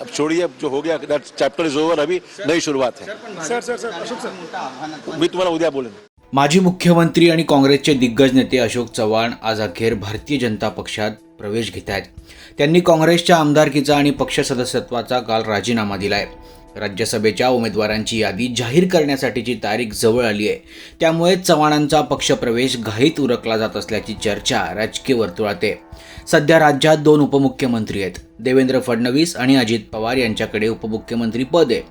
अब छोड़िए अब जो हो गया चैप्टर इज ओवर अभी नई शुरुआत है। Sir sir sir Ashok sir मी तुम्हाला उद्या बोलेन माजी मुख्यमंत्री आणि काँग्रेसचे दिग्गज नेते अशोक चव्हाण आज अखेर भारतीय जनता पक्षात प्रवेश घेत आहेत. त्यांनी काँग्रेसच्या आमदारकीचा आणि पक्ष सदस्यत्वाचा काल राजीनामा दिलाय. राज्यसभेच्या उमेदवारांची यादी जाहीर करण्यासाठीची तारीख जवळ आली आहे. त्यामुळे चव्हाणांचा पक्षप्रवेश घाईत उरकला जात असल्याची चर्चा राजकीय वर्तुळात आहे. सध्या राज्यात दोन उपमुख्यमंत्री आहेत. देवेंद्र फडणवीस आणि अजित पवार यांच्याकडे उपमुख्यमंत्री पद. आहे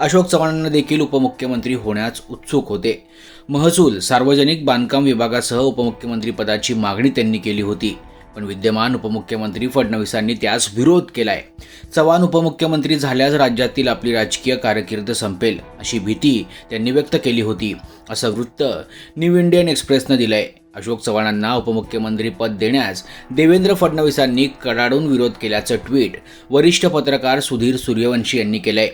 अशोक चव्हाणांना देखील उपमुख्यमंत्री होण्यास उत्सुक होते. महसूल सार्वजनिक बांधकाम विभागासह उपमुख्यमंत्री पदाची मागणी त्यांनी केली होती. पण विद्यमान उपमुख्यमंत्री फडणवीसांनी त्यास विरोध केलाय. चव्हाण उपमुख्यमंत्री झाल्यास राज्यातील आपली राजकीय कारकीर्द संपेल अशी भीती त्यांनी व्यक्त केली होती असं वृत्त न्यू इंडियन एक्सप्रेसनं दिलंय. अशोक चव्हाणांना उपमुख्यमंत्री पद देण्यास देवेंद्र फडणवीसांनी कडाडून विरोध केल्याचं ट्विट वरिष्ठ पत्रकार सुधीर सूर्यवंशी यांनी केलंय.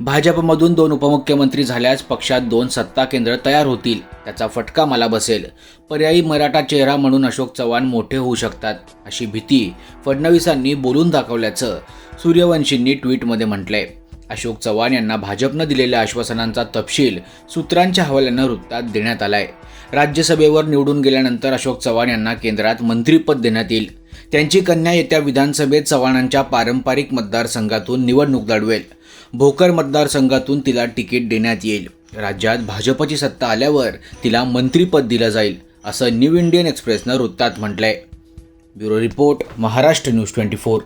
भाजपमधून दोन उपमुख्यमंत्री झाल्यास पक्षात दोन सत्ता केंद्र तयार होतील. त्याचा फटका मला बसेल. पर्यायी मराठा चेहरा म्हणून अशोक चव्हाण मोठे होऊ शकतात अशी भीती फडणवीसांनी बोलून दाखवल्याचं सूर्यवंशींनी ट्विटमध्ये म्हटलंय. अशोक चव्हाण यांना भाजपनं दिलेल्या आश्वासनांचा तपशील सूत्रांच्या हवाल्यानं वृत्तात देण्यात आलाय. राज्यसभेवर निवडून गेल्यानंतर अशोक चव्हाण यांना केंद्रात मंत्रीपद देण्यात येईल. त्यांची कन्या येत्या विधानसभेत चव्हाणांच्या पारंपरिक मतदारसंघातून निवडणूक लढवेल. भोकर मतदारसंघातून तिला तिकीट देण्यात येईल. राज्यात भाजपची सत्ता आल्यावर तिला मंत्रीपद दिलं जाईल असं न्यू इंडियन एक्सप्रेसनं वृत्तात म्हटलंय. Bureau report Maharashtra news twenty four.